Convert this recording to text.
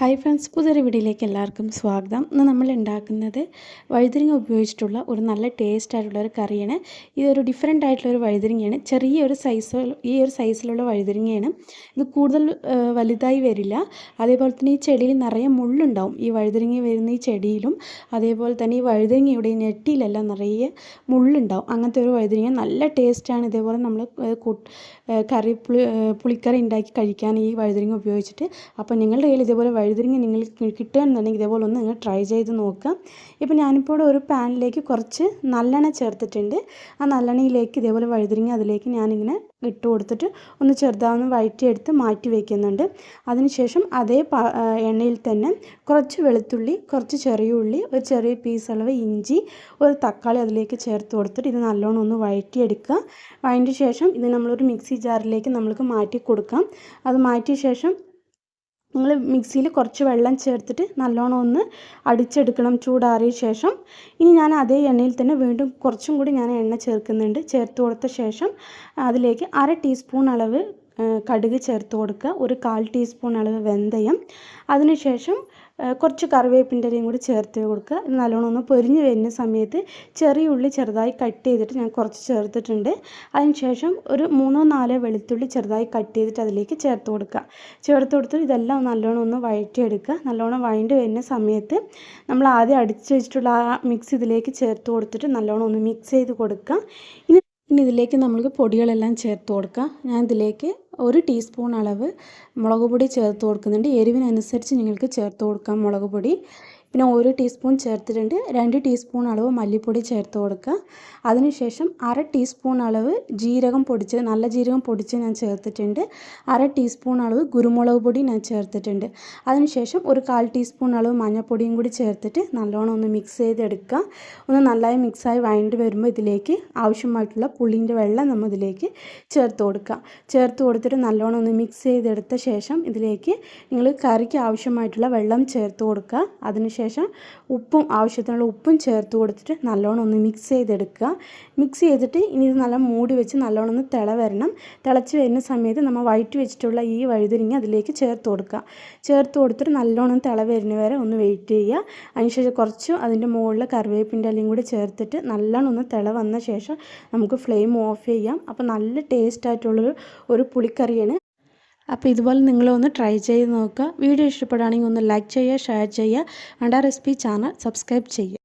Hi friends പുതിയൊരു വീഡിയോയിലേക്ക് എല്ലാവർക്കും സ്വാഗതം. ഇന്ന് നമ്മൾ ഉണ്ടാക്കുന്നത് വഴുതിരിങ്ങ ഉപയോഗിച്ചിട്ടുള്ള ഒരു നല്ല ടേസ്റ്റ് ആയിട്ടുള്ള ഒരു കറിയാണ്. ഇതൊരു ഡിഫറെന്റ് ആയിട്ടുള്ള ഒരു വഴുതിരിങ്ങയാണ് ചെറിയൊരു സൈസ് ഈ ഒരു സൈസിലുള്ള വഴുതിരിങ്ങയാണ് ഇത് കൂടുതൽ വലുതായി വരില്ല. അതേപോലെ തന്നെ ഈ ചെടിയിൽ നിറയെ മുള്ളുണ്ടാവും. ഈ വഴുതിരിങ്ങ വരുന്ന ഈ ചെടിയിലും അതേപോലെ തന്നെ ഈ വഴുതിരിങ്ങയുടെ നെറ്റിയിലെല്ലാം നിറയെ മുള്ളുണ്ടാവും. അങ്ങനത്തെ ഒരു വഴുതിരിങ്ങ നല്ല ടേസ്റ്റാണ് ഇതേപോലെ നമ്മൾ കറി പുളി പുളിക്കറി ഉണ്ടാക്കി കഴിക്കാൻ ഈ വഴുതിരിങ്ങ ഉപയോഗിച്ചിട്ട്. അപ്പോൾ നിങ്ങളുടെ കയ്യിൽ ഇതേപോലെ വഴുതിരിങ്ങ നിങ്ങൾക്ക് കിട്ടുകയെന്നുണ്ടെങ്കിൽ ഇതേപോലെ ഒന്ന് നിങ്ങൾ ട്രൈ ചെയ്ത് നോക്കുക. ഇപ്പോൾ ഞാനിപ്പോൾ ഒരു പാനിലേക്ക് കുറച്ച് നല്ലെണ്ണ ചേർത്തിട്ടുണ്ട്. ആ നല്ലെണ്ണയിലേക്ക് ഇതേപോലെ വഴുതിരിങ്ങ അതിലേക്ക് ഞാനിങ്ങനെ ഇട്ട് കൊടുത്തിട്ട് ഒന്ന് ചെറുതാവുന്ന വഴറ്റിയെടുത്ത് മാറ്റി വയ്ക്കുന്നുണ്ട് അതിനുശേഷം അതേ എണ്ണയിൽ തന്നെ കുറച്ച് വെളുത്തുള്ളി കുറച്ച് ചെറിയ ഉള്ളി ഒരു ചെറിയ പീസ് അളവ് ഇഞ്ചി ഒരു തക്കാളി അതിലേക്ക് ചേർത്ത് കൊടുത്തിട്ട് ഇത് നല്ലോണം ഒന്ന് വഴറ്റിയെടുക്കുക. അതിന്റെ ശേഷം ഇത് നമ്മളൊരു മിക്സി ജാറിലേക്ക് നമ്മൾക്ക് മാറ്റി കൊടുക്കാം. അത് മാറ്റിയ ശേഷം നിങ്ങൾ മിക്സിയിൽ കുറച്ച് വെള്ളം ചേർത്തിട്ട് നല്ലോണം ഒന്ന് അടിച്ചെടുക്കണം ചൂടാറിയ ശേഷം. ഇനി ഞാൻ അതേ എണ്ണയിൽ തന്നെ വീണ്ടും കുറച്ചും കൂടി ഞാൻ എണ്ണ ചേർക്കുന്നുണ്ട്. ചേർത്ത് കൊടുത്ത ശേഷം അതിലേക്ക് അര ടീസ്പൂൺ അളവ് കടുക് ചേർത്ത് കൊടുക്കുക. ഒരു കാൽ ടീസ്പൂൺ അളവ് വെന്തയം. അതിനുശേഷം കുറച്ച് കറിവേപ്പിന്റെ ഇലയും കൂടി ചേർത്ത് കൊടുക്കുക. നല്ലോണം ഒന്ന് പൊരിഞ്ഞ് വരുന്ന സമയത്ത് ചെറിയ ഉള്ളി ചെറുതായി കട്ട് ചെയ്തിട്ട് ഞാൻ കുറച്ച് ചേർത്തിട്ടുണ്ട്. അതിനുശേഷം ഒരു മൂന്നോ നാലോ വെളുത്തുള്ളി ചെറുതായി കട്ട് ചെയ്തിട്ട് അതിലേക്ക് ചേർത്ത് കൊടുക്കുക. ചേർത്ത് കൊടുത്തിട്ട് ഇതെല്ലാം നല്ലോണം ഒന്ന് വഴറ്റിയെടുക്കുക. നല്ലോണം വഴണ്ടി വരുന്ന സമയത്ത് നമ്മൾ ആദ്യം അടിച്ച് വെച്ചിട്ടുള്ള ആ മിക്സ് ഇതിലേക്ക് ചേർത്ത് കൊടുത്തിട്ട് നല്ലോണം ഒന്ന് മിക്സ് ചെയ്ത് കൊടുക്കുക. ഇനി ഇനി ഇതിലേക്ക് നമ്മൾക്ക് പൊടികളെല്ലാം ചേർത്ത് കൊടുക്കാം. ഞാൻ ഇതിലേക്ക് ഒരു ടീസ്പൂൺ അളവ് മുളക് പൊടി ചേർത്ത് കൊടുക്കുന്നുണ്ട്. എരിവിനനുസരിച്ച് നിങ്ങൾക്ക് ചേർത്ത് കൊടുക്കാം മുളക് പൊടി. പിന്നെ ഒരു ടീസ്പൂൺ ചേർത്തിട്ടുണ്ട്. രണ്ട് ടീസ്പൂൺ അളവ് മല്ലിപ്പൊടി ചേർത്ത് കൊടുക്കുക. അതിനുശേഷം അര ടീസ്പൂൺ അളവ് ജീരകം പൊടിച്ച് നല്ല ജീരകം പൊടിച്ച് ഞാൻ ചേർത്തിട്ടുണ്ട്. അര ടീസ്പൂൺ അളവ് കുരുമുളക് പൊടി ഞാൻ ചേർത്തിട്ടുണ്ട്. അതിനുശേഷം ഒരു കാൽ ടീസ്പൂൺ അളവ് മഞ്ഞൾപ്പൊടിയും കൂടി ചേർത്തിട്ട് നല്ലോണം ഒന്ന് മിക്സ് ചെയ്തെടുക്കുക. ഒന്ന് നന്നായി മിക്സായി വഴണ്ടി വരുമ്പോൾ ഇതിലേക്ക് ആവശ്യമായിട്ടുള്ള പുളിന്റെ വെള്ളം നമ്മൾ ഇതിലേക്ക് ചേർത്ത് കൊടുക്കുക. ചേർത്ത് കൊടുത്തിട്ട് നല്ലോണം ഒന്ന് മിക്സ് ചെയ്തെടുത്ത ശേഷം ഇതിലേക്ക് നിങ്ങൾ കറിക്ക് ആവശ്യമായിട്ടുള്ള വെള്ളം ചേർത്ത് കൊടുക്കുക. അതിനുശേഷം ശേഷം ഉപ്പും ആവശ്യത്തിനുള്ള ഉപ്പും ചേർത്ത് കൊടുത്തിട്ട് നല്ലോണം ഒന്ന് മിക്സ് ചെയ്തെടുക്കുക. മിക്സ് ചെയ്തിട്ട് ഇനി ഇത് നല്ല മൂടി വെച്ച് നല്ലോണം ഒന്ന് തിള വരണം. തിളച്ച് വരുന്ന സമയത്ത് നമ്മൾ വഴറ്റി വെച്ചിട്ടുള്ള ഈ വഴുതിരിങ്ങി അതിലേക്ക് ചേർത്ത് കൊടുക്കുക. ചേർത്ത് കൊടുത്തിട്ട് നല്ലോണം തിള വരുന്ന വരെ ഒന്ന് വെയിറ്റ് ചെയ്യുക. അതിനുശേഷം കുറച്ച് അതിന്റെ മുകളിൽ കറിവേപ്പിന്റെ അല്ലെങ്കിൽ കൂടി ചേർത്തിട്ട് നല്ലോണം ഒന്ന് തിള വന്ന ശേഷം നമുക്ക് ഫ്ലെയിം ഓഫ് ചെയ്യാം. അപ്പോൾ നല്ല ടേസ്റ്റ് ആയിട്ടുള്ളൊരു ഒരു പുളിക്കറിയാണ് അപ്പോൾ ഇതുപോലെ നിങ്ങളൊന്ന് ട്രൈ ചെയ്ത് നോക്കുക. വീഡിയോ ഇഷ്ടപ്പെടുകയാണെങ്കിൽ ഒന്ന് ലൈക്ക് ചെയ്യുക ഷെയർ ചെയ്യുക. അണ്ടാ റെസിപ്പി ചാനൽ സബ്സ്ക്രൈബ് ചെയ്യുക.